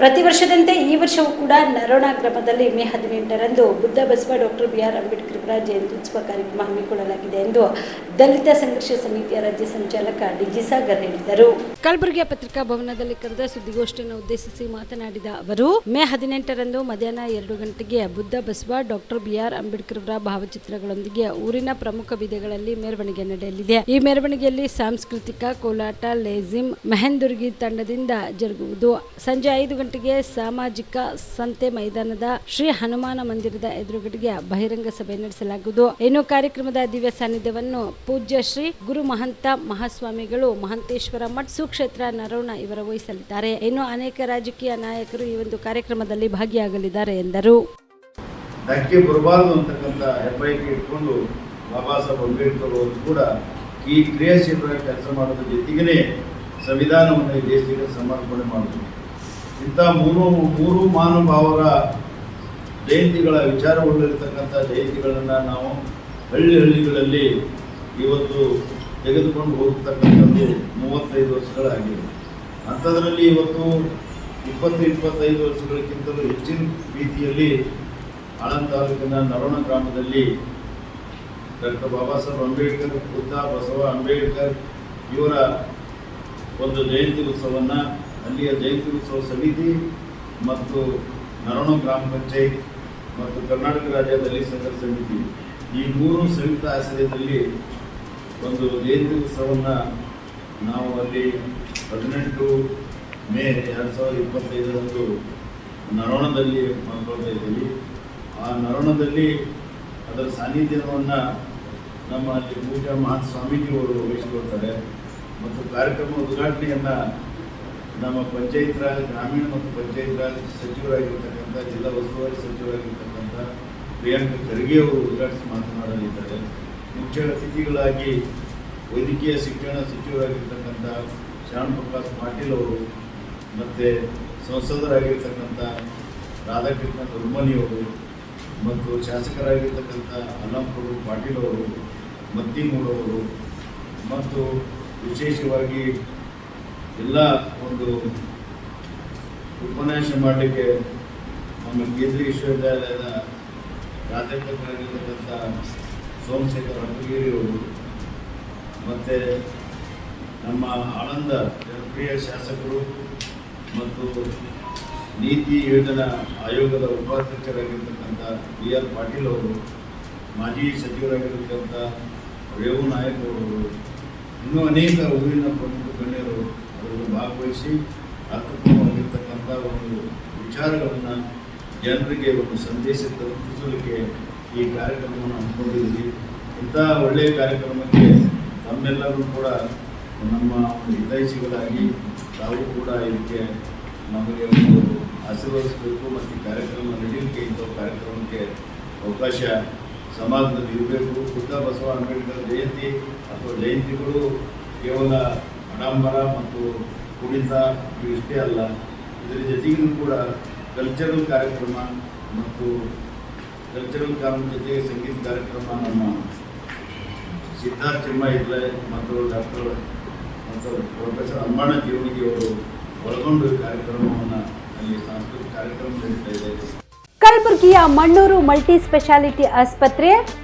ಪ್ರತಿ ವರ್ಷದಂತೆ ಈ ವರ್ಷವೂ ಕೂಡ ನರೋಣ ಗ್ರಾಮದಲ್ಲಿ ಮೇ ಹದಿನೆಂಟರಂದು Buddha Basava doctor B R Ambedkar ಅವರ ಜಯಂತ್ಯುತ್ಸವ ಕಾರ್ಯಕ್ರಮ ಹಮ್ಮಿಕೊಳ್ಳಲಾಗಿದೆ ಎಂದು ದಲಿತ ಸಂಘರ್ಷ ಸಮಿತಿಯ ರಾಜ್ಯ ಸಂಚಾಲಕ ಡಿಜಿ ಸಾಗರ್ ಹೇಳಿದರು. ಕಲಬುರಗಿಯ ಪತ್ರಿಕಾ ಭವನದಲ್ಲಿ ಕರೆದ ಸುದ್ದಿಗೋಷ್ಠಿಯನ್ನು ಉದ್ದೇಶಿಸಿ ಮಾತನಾಡಿದ ಅವರು, ಮೇ ಹದಿನೆಂಟರಂದು ಮಧ್ಯಾಹ್ನ ಎರಡು ಗಂಟೆಗೆ Buddha Basava doctor B R Ambedkar ಅವರ ಭಾವಚಿತ್ರಗಳೊಂದಿಗೆ ಊರಿನ ಪ್ರಮುಖ ಬೀದಿಗಳಲ್ಲಿ ಮೆರವಣಿಗೆ ನಡೆಯಲಿದೆ. ಈ ಮೆರವಣಿಗೆಯಲ್ಲಿ ಸಾಂಸ್ಕೃತಿಕ ಕೋಲಾಟ, ಲೇಜಿಮ್, ಮೆಹಂದುರ್ಗಿ ತಂಡದಿಂದ ಜರುಗುವುದು. ಸಂಜೆ ಐದು ಗಂಟೆಗೆ ಸಾಮಾಜಿಕ ಸಂತೆ ಮೈದಾನದ ಶ್ರೀ ಹನುಮಾನ ಮಂದಿರದ ಎದುರುಗಡೆಗೆ ಬಹಿರಂಗ ಸಭೆ ನಡೆಸಲಾಗುವುದು. ಇನ್ನು ಕಾರ್ಯಕ್ರಮದ ದಿವ್ಯ ಸಾನ್ನಿಧ್ಯವನ್ನು ಪೂಜ್ಯ ಶ್ರೀ ಗುರು ಮಹಂತ ಮಹಾಸ್ವಾಮಿಗಳು ಮಹಂತೇಶ್ವರ ಮಠ ಸುಕ್ಷೇತ್ರ ನರೋಣ ಇವರ ವಹಿಸಲಿದ್ದಾರೆ. ಇನ್ನು ಅನೇಕ ರಾಜಕೀಯ ನಾಯಕರು ಈ ಒಂದು ಕಾರ್ಯಕ್ರಮದಲ್ಲಿ ಭಾಗಿಯಾಗಲಿದ್ದಾರೆ ಎಂದರು. ಧಕ್ಕೆ ಬರಬಾರದು ಅಂತಕ್ಕಂಥ ಹೆಬ್ಬೈಕೆ ಇಟ್ಕೊಂಡು ಬಾಬಾ ಸಾಹೇಬ್ ಅಂಬೇಡ್ಕರ್ ಅವರು ಕೂಡ ಈ ಕ್ರಿಯಾಶೀಲ ಕೆಲಸ ಮಾಡೋದ್ರ ಜೊತೆಗೇ ಸಂವಿಧಾನವನ್ನು ಈ ದೇಶಕ್ಕೆ ಸಮರ್ಪಣೆ ಮಾಡಿದ್ರು ಇಂಥ ಮೂರು ಮೂರು ಮಹಾನುಭಾವರ ಜಯಂತಿಗಳ ವಿಚಾರಗಳಿರ್ತಕ್ಕಂಥ ಜಯಂತಿಗಳನ್ನು ನಾವು ಹಳ್ಳಿ ಹಳ್ಳಿಗಳಲ್ಲಿ ಇವತ್ತು ತೆಗೆದುಕೊಂಡು ಹೋಗ್ತಕ್ಕಂಥದ್ದು ಮೂವತ್ತೈದು ವರ್ಷಗಳಾಗಿವೆ ಅಂಥದ್ರಲ್ಲಿ ಇವತ್ತು ಇಪ್ಪತ್ತು, ಇಪ್ಪತ್ತೈದು ವರ್ಷಗಳಿಗಿಂತಲೂ ಹೆಚ್ಚಿನ ರೀತಿಯಲ್ಲಿ ಆಳಂದ ತಾಲೂಕಿನ ನರೋಣ ಗ್ರಾಮದಲ್ಲಿ ಡಾಕ್ಟರ್ ಬಾಬಾ ಸಾಹೇಬ್ ಅಂಬೇಡ್ಕರ್, ಬುದ್ಧ ಬಸವ ಅಂಬೇಡ್ಕರ್ ಇವರ ಒಂದು ಜಯಂತಿ ಉತ್ಸವವನ್ನು ಅಲ್ಲಿಯ ಜಯಂತ್ಯುತ್ಸವ ಸಮಿತಿ ಮತ್ತು ನರೋಣ ಗ್ರಾಮ ಪಂಚಾಯತ್ ಮತ್ತು ಕರ್ನಾಟಕ ರಾಜ್ಯ ದಲಿತ ಸಮಿತಿ. ಈ ಮೂರು ಸಂಯುಕ್ತ ಆಶ್ರಯದಲ್ಲಿ ಒಂದು ಜಯಂತಿ ಉತ್ಸವವನ್ನು ನಾವು ಅಲ್ಲಿ ಹದಿನೆಂಟು ಮೇ ಎರಡು ಸಾವಿರದ ಇಪ್ಪತ್ತೈದರಂದು ನರೋಣದಲ್ಲಿ ಮಾಡ್ಕೊಳ್ತಾ ಇದ್ದೀವಿ. ಆ ನರೋಣದಲ್ಲಿ ಅದರ ಸಾನ್ನಿಧ್ಯವನ್ನು ನಮ್ಮ ಅಲ್ಲಿ ಪೂಜಾ ಮಹಾತ್ ಸ್ವಾಮೀಜಿಯವರು ವಹಿಸಿಕೊಳ್ತಾರೆ ಮತ್ತು ಕಾರ್ಯಕ್ರಮ ಉದ್ಘಾಟನೆಯನ್ನು ನಮ್ಮ ಪಂಚಾಯತ್ ರಾಜ್ ಗ್ರಾಮೀಣ ಮತ್ತು ಪಂಚಾಯತ್ ರಾಜ್ ಸಚಿವರಾಗಿರ್ತಕ್ಕಂಥ, ಜಿಲ್ಲಾ ಉಸ್ತುವಾರಿ ಸಚಿವರಾಗಿರ್ತಕ್ಕಂಥ ಪ್ರಿಯಾಂಕ ಖರ್ಗೆ ಅವರು ಉದ್ಘಾಟಿಸಿ ಮಾತನಾಡಲಿದ್ದಾರೆ. ಮುಖ್ಯ ಅತಿಥಿಗಳಾಗಿ ವೈದ್ಯಕೀಯ ಶಿಕ್ಷಣ ಸಚಿವರಾಗಿರ್ತಕ್ಕಂಥ ಶ್ಯಾಮ್ ಪ್ರಕಾಶ್ ಪಾಟೀಲ್ ಅವರು ಮತ್ತು ಸಂಸದರಾಗಿರ್ತಕ್ಕಂಥ ರಾಧಾಕೃಷ್ಣ ದುರ್ಮನಿಯವರು ಮತ್ತು ಶಾಸಕರಾಗಿರ್ತಕ್ಕಂಥ ಅಲ್ಲಂಪುರ ಪಾಟೀಲ್ ಅವರು ಮತ್ತಿಮೂಡವರು ಮತ್ತು ವಿಶೇಷವಾಗಿ ಎಲ್ಲ ಒಂದು ಉಪನ್ಯಾಸ ಮಾಡಲಿಕ್ಕೆ ನಮ್ಮ ಕೇಂದ್ರೀಯ ವಿಶ್ವವಿದ್ಯಾಲಯದ ಪ್ರಾಧ್ಯಾಪಕರಾಗಿರ್ತಕ್ಕಂಥ ಸೋಮಶೇಖರ್ ಅಪ್ಪಗಿರಿ ಅವರು, ಮತ್ತು ನಮ್ಮ ಆನಂದ ಜನಪ್ರಿಯ ಶಾಸಕರು ಮತ್ತು ನೀತಿ ಯೋಜನಾ ಆಯೋಗದ ಉಪಾಧ್ಯಕ್ಷರಾಗಿರ್ತಕ್ಕಂಥ ಬಿ ಆರ್ ಪಾಟೀಲ್ ಅವರು, ಮಾಜಿ ಸಚಿವರಾಗಿರ್ತಕ್ಕಂಥ ರೇವು ನಾಯಕ್ ಅವರು, ಇನ್ನೂ ಅನೇಕ ಊರಿನ ಪ್ರಮುಖ ಅದರಲ್ಲಿ ಭಾಗವಹಿಸಿ ಅರ್ಥಪೂರ್ಣವಾಗಿರ್ತಕ್ಕಂಥ ಒಂದು ವಿಚಾರಗಳನ್ನು ಜನರಿಗೆ ಒಂದು ಸಂದೇಶ ತಲುಪಿಸಲಿಕ್ಕೆ ಈ ಕಾರ್ಯಕ್ರಮವನ್ನು ಹಮ್ಮಿಕೊಂಡಿದ್ದೀವಿ. ಇಂಥ ಒಳ್ಳೆಯ ಕಾರ್ಯಕ್ರಮಕ್ಕೆ ನಮ್ಮೆಲ್ಲರೂ ಕೂಡ ನಮ್ಮ ಒಂದು ಹಿತೈಷಿಗಳಾಗಿ ತಾವು ಕೂಡ ಇದಕ್ಕೆ ನಮಗೆ ಒಂದು ಆಶೀರ್ವದಿಸಬೇಕು ಮತ್ತು ಈ ಕಾರ್ಯಕ್ರಮ ನಡೆಯಲಿಕ್ಕೆ ಇಂಥ ಕಾರ್ಯಕ್ರಮಕ್ಕೆ ಅವಕಾಶ ಸಮಾಜದಲ್ಲಿ ಇರಬೇಕು. ಬುದ್ಧ, ಬಸವ, ಅಂಬೇಡ್ಕರ್ ಜಯಂತಿ ಅಥವಾ ಜಯಂತಿಗಳು ಕೇವಲ ಅಡಂಬರ ಮತ್ತು ಕುಣಿತ ಇವಿಷ್ಟೇ ಅಲ್ಲ ಇದರ ಜೊತೆಗೂ ಕೂಡ ಕಲ್ಚರಲ್ ಕಾರ್ಯಕ್ರಮ ಮತ್ತು ಕಲ್ಚರಲ್ ಕಾರ್ಯಕ್ರಮ ಜೊತೆಗೆ ಸಂಗೀತ ಕಾರ್ಯಕ್ರಮ ನಮ್ಮ ಸಿದ್ಧಾರ್ಥ ಚಿಮ್ಮ ಇದ್ಲೆ ಮತ್ತು ಡಾಕ್ಟರ್ ಮತ್ತು ಪ್ರೊಫೆಸರ್ ಅಂಬಾಣ ಜೀವನಿಗೆ ಅವರು ಒಳಗೊಂಡು ಕಾರ್ಯಕ್ರಮವನ್ನು ಅಲ್ಲಿ ಸಾಂಸ್ಕೃತಿಕ ಕಾರ್ಯಕ್ರಮ ನಡೀತಾ ಇದೆ. ಕಲಬುರಗಿಯ ಮಣ್ಣೂರು ಮಲ್ಟಿ ಸ್ಪೆಷಾಲಿಟಿ ಆಸ್ಪತ್ರೆ